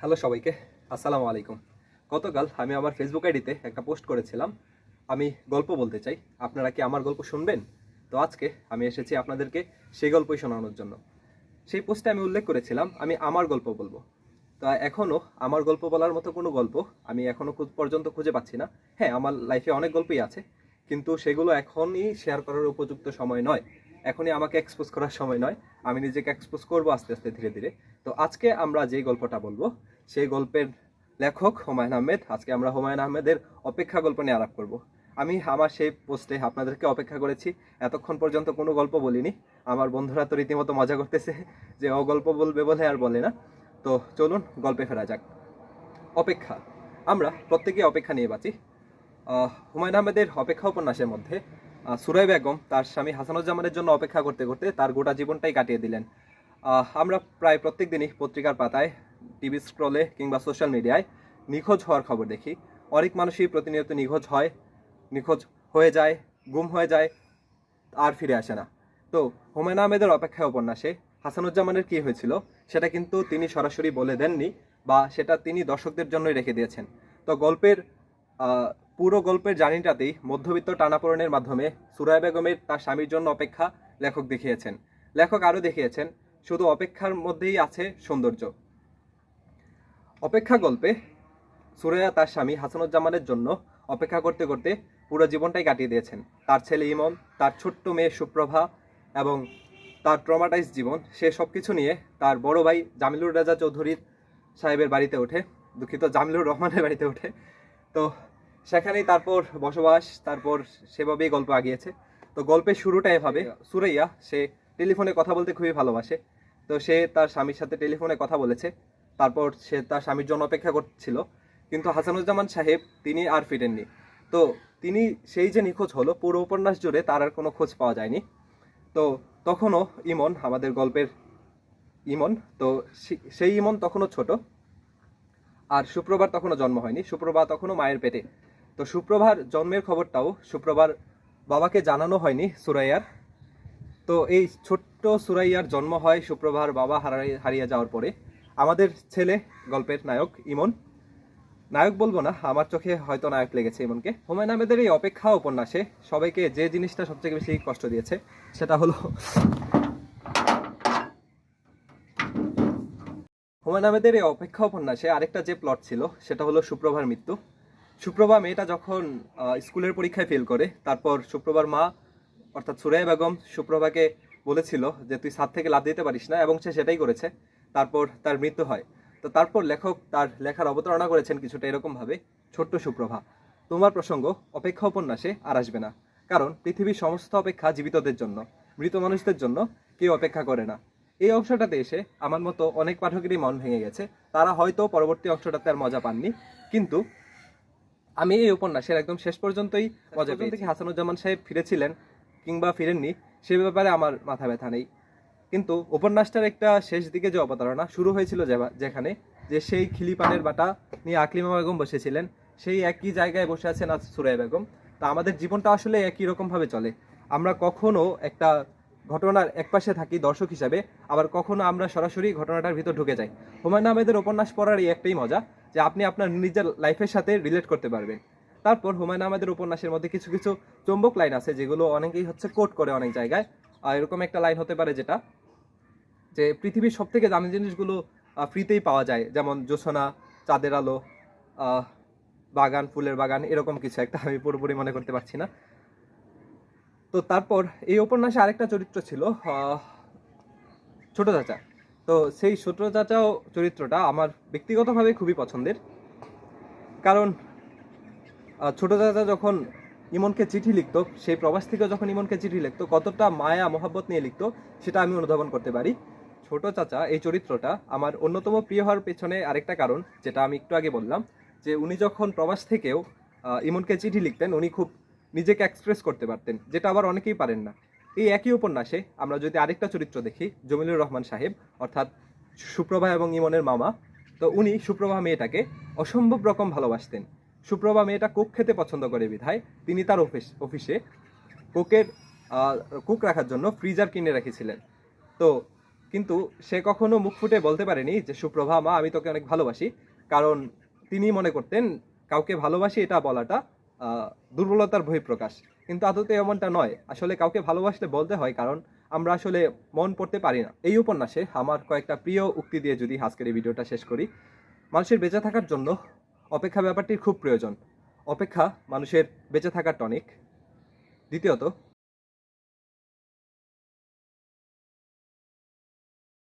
Hello সবাইকে, আসসালামু আলাইকুম। গতকাল আমি আমার ফেসবুক আইডিতে একটা পোস্ট করেছিলাম। আমি গল্প বলতে চাই। আপনারা কি আমার গল্প শুনবেন? তো আজকে আমি এসেছি আপনাদেরকে সেই গল্পই শোনানোর জন্য। সেই পোস্টে আমি উল্লেখ করেছিলাম, আমি আমার গল্প বলব। তা এখনও আমার গল্প বলার মতো কোনো গল্প আমি এখনও পর্যন্ত খুঁজে পাচ্ছি না। হ্যাঁ আমার লাইফে অনেক গল্পই আছে, কিন্তু সেগুলো এখনই শেয়ার করার উপযুক্ত সময় নয়। এখনই আমাকে এক্সপোজ করার সময় নয়। আমি নিজেকে এক্সপোজ করব আস্তে আস্তে, ধীরে ধীরে। তো আজকে আমরা যে গল্পটা বলব, সেই গল্পের লেখক হুমায়ুন আহমেদ, আজকে আমরা হুমায়ুন আহমেদের অপেক্ষা গল্প নিয়ে আলাপ করব। আমি আমার সেই পোস্টে আপনাদেরকে অপেক্ষা করেছি, এতক্ষণ পর্যন্ত কোনো গল্প বলিনি। আমার বন্ধুরা তো রীতিমতো মজা করতেছে যে ও গল্প বলবে বলে আর বলে না। তো চলুন গল্পে ফেরা যাক। অপেক্ষা। আমরা প্রত্যেকেই অপেক্ষা নিয়ে বাঁচি। হুমায়ুন আহমেদের অপেক্ষা উপন্যাসের মধ্যে সুরাই বেগম তার স্বামী হাসানুজ্জামানের জন্য অপেক্ষা করতে করতে তার গোটা জীবনটাই কাটিয়ে দিলেন। আমরা প্রায় প্রত্যেক দিনই পত্রিকার পাতায়, টিভি স্ক্রলে কিংবা সোশ্যাল মিডিয়ায় নিখোঁজ হওয়ার খবর দেখি। অনেক মানুষই প্রতিনিয়ত নিখোঁজ হয়, নিখোঁজ হয়ে যায়, গুম হয়ে যায়, আর ফিরে আসে না। তো হুমায়ুন আহমেদের অপেক্ষায় উপন্যাসে হাসানুজ্জামানের কি হয়েছিল, সেটা কিন্তু তিনি সরাসরি বলে দেননি বা সেটা তিনি দর্শকদের জন্যই রেখে দিয়েছেন। তো গল্পের পুরো গল্পের জার্নিটাতেই মধ্যবিত্ত টানাপোড়েনের মাধ্যমে সুরায় বেগমের তার স্বামীর জন্য অপেক্ষা লেখক দেখিয়েছেন। লেখক আরও দেখিয়েছেন, শুধু অপেক্ষার মধ্যেই আছে সৌন্দর্য। অপেক্ষা গল্পে সুরাইয়া তার স্বামী হাসানুজ্জামানের জন্য অপেক্ষা করতে করতে পুরো জীবনটাই কাটিয়ে দিয়েছেন। তার ছেলে ইমন, তার ছোট্ট মেয়ে সুপ্রভা এবং তার ট্রমাটাইজ জীবন, সে সব কিছু নিয়ে তার বড় ভাই জামিলুর রাজা চৌধুরীর সাহেবের বাড়িতে ওঠে দুঃখিত, জামিলুর রহমানের বাড়িতে ওঠে তো সেখানেই তারপর বসবাস তারপর সেভাবেই গল্প আগিয়েছে। তো গল্পের শুরুটা এভাবে। সুরাইয়া সে টেলিফোনে কথা বলতে খুবই ভালোবাসে। তো সে তার স্বামীর সাথে টেলিফোনে কথা বলেছে। তারপর সে তার স্বামীর জন্য অপেক্ষা করছিল। কিন্তু হাসানুজ্জামান সাহেব তিনি আর ফিরেননি। তো তিনি সেই যে নিখোঁজ হলো পুরো উপন্যাস জুড়ে তার আর কোনো খোঁজ পাওয়া যায়নি। তো তখনও ইমন আমাদের গল্পের ইমন তো সেই ইমন তখনও ছোট। আর সুপ্রভার তখনও জন্ম হয়নি। সুপ্রভা তখনও মায়ের পেটে তো সুপ্রভার জন্মের খবরটাও সুপ্রভার বাবাকে জানানো হয়নি সুরাইয়ার। তো এই ছোট্ট সুরাইয়ার জন্ম হয় সুপ্রভার বাবা হারিয়ে যাওয়ার পরে। আমাদের ছেলে গল্পের নায়ক ইমন। নায়ক বলব না, আমার চোখে হয়তো নায়ক লেগেছে ইমনকে। হুমায়ুন আহমেদের এই অপেক্ষা উপন্যাসে সবাইকে যে জিনিসটা সবথেকে বেশি কষ্ট দিয়েছে, সেটা হলো হুমায়ুন আহমেদের এই অপেক্ষা উপন্যাসে আরেকটা যে প্লট ছিল, সেটা হলো সুপ্রভার মৃত্যু। সুপ্রভা মেয়েটা যখন স্কুলের পরীক্ষায় ফেল করে, তারপর সুপ্রভার মা, অর্থাৎ সুরাই বেগম সুপ্রভাকে বলেছিল যে, তুই ছাদ থেকে লাভ দিতে পারিস না, এবং সে সেটাই করেছে। তারপর তার মৃত্যু হয়। তো তারপর লেখক তার লেখার অবতারণা করেছেন কিছুটা এরকমভাবে, ছোট্ট সুপ্রভা, তোমার প্রসঙ্গ অপেক্ষা উপন্যাসে আর আসবে না। কারণ পৃথিবীর সমস্ত অপেক্ষা জীবিতদের জন্য, মৃত মানুষদের জন্য কেউ অপেক্ষা করে না। এই অংশটাতে এসে আমার মতো অনেক পাঠকেরই মন ভেঙে গেছে। তারা হয়তো পরবর্তী অংশটাতে আর মজা পাননি। কিন্তু আমি এই উপন্যাসের একদম শেষ পর্যন্তই মজা পেয়েছি। থেকে হাসানুজ্জামান সাহেব ফিরেছিলেন কিংবা ফিরেননি সে ব্যাপারে আমার মাথা ব্যথা নেই। কিন্তু উপন্যাসটার একটা শেষ দিকে যে অবতারণা শুরু হয়েছিল যেখানে যে সেই খিলিপানের বাটা নিয়ে আকলিমা বেগম বসেছিলেন সেই একই জায়গায় বসে আছেন আজ সুরাই বেগম। তা আমাদের জীবনটা আসলে একই রকমভাবে চলে। আমরা কখনো একটা ঘটনার একপাশে থাকি দর্শক হিসাবে, আবার কখনো আমরা সরাসরি ঘটনাটার ভিতর ঢুকে যাই। হুমায়ুন আহমেদের উপন্যাস পড়ার এই একটাই মজা, যে আপনি আপনার নিজের লাইফের সাথে রিলেট করতে পারবেন। তারপর হুমায়ুন আহমেদের উপন্যাসের মধ্যে কিছু কিছু চম্বক লাইন আছে, যেগুলো অনেকেই হচ্ছে কোট করে অনেক জায়গায়। আর এরকম একটা লাইন হতে পারে যেটা, যে পৃথিবীর সব থেকে দামি জিনিসগুলো ফ্রিতেই পাওয়া যায়। যেমন জোছনা, চাঁদের আলো বাগান, ফুলের বাগান, এরকম কিছু একটা আমি পুরোপুরি মনে করতে পারছি না। তো তারপর এই উপন্যাসে আরেকটা চরিত্র ছিল ছোট চাচা। তো সেই ছোট চাচাও চরিত্রটা আমার ব্যক্তিগতভাবে খুবই পছন্দের। কারণ ছোট চাচা যখন ইমনকে চিঠি লিখতো, সেই প্রবাস থেকে যখন ইমনকে চিঠি লিখতো, কতটা মায়া, মহাব্বত নিয়ে লিখতো, সেটা আমি অনুধাবন করতে পারি। ছোট চাচা এই চরিত্রটা আমার অন্যতম প্রিয় হওয়ার পেছনে আরেকটা কারণ, যেটা আমি একটু আগে বললাম, যে উনি যখন প্রবাস থেকেও ইমনকে চিঠি লিখতেন, উনি খুব নিজেকে এক্সপ্রেস করতে পারতেন, যেটা আবার অনেকেই পারেন না। এই একই উপন্যাসে আমরা যদি আরেকটা চরিত্র দেখি, জমিলুর রহমান সাহেব, অর্থাৎ সুপ্রভা এবং ইমনের মামা, তো উনি সুপ্রভা মেয়েটাকে অসম্ভব রকম ভালোবাসতেন। সুপ্রভা মেয়েটা কোক খেতে পছন্দ করে বিধায় তিনি তার অফিস, অফিসে কোকের কোক রাখার জন্য ফ্রিজার কিনে রেখেছিলেন। তো কিন্তু সে কখনো মুখ ফুটে বলতে পারেনি যে, সুপ্রভা, মা, আমি তোকে অনেক ভালোবাসি। কারণ তিনি মনে করতেন, কাউকে ভালোবাসি, এটা বলাটা দুর্বলতার বহিঃপ্রকাশ। কিন্তু আদতে এমনটা নয়। আসলে কাউকে ভালোবাসলে বলতে হয়, কারণ আমরা আসলে মন পড়তে পারি না। এই উপন্যাসে আমার কয়েকটা প্রিয় উক্তি দিয়ে যদি আজকের এই ভিডিওটা শেষ করি, মানুষের বেঁচে থাকার জন্য অপেক্ষা ব্যাপারটির খুব প্রয়োজন। অপেক্ষা মানুষের বেঁচে থাকার টনিক। দ্বিতীয়ত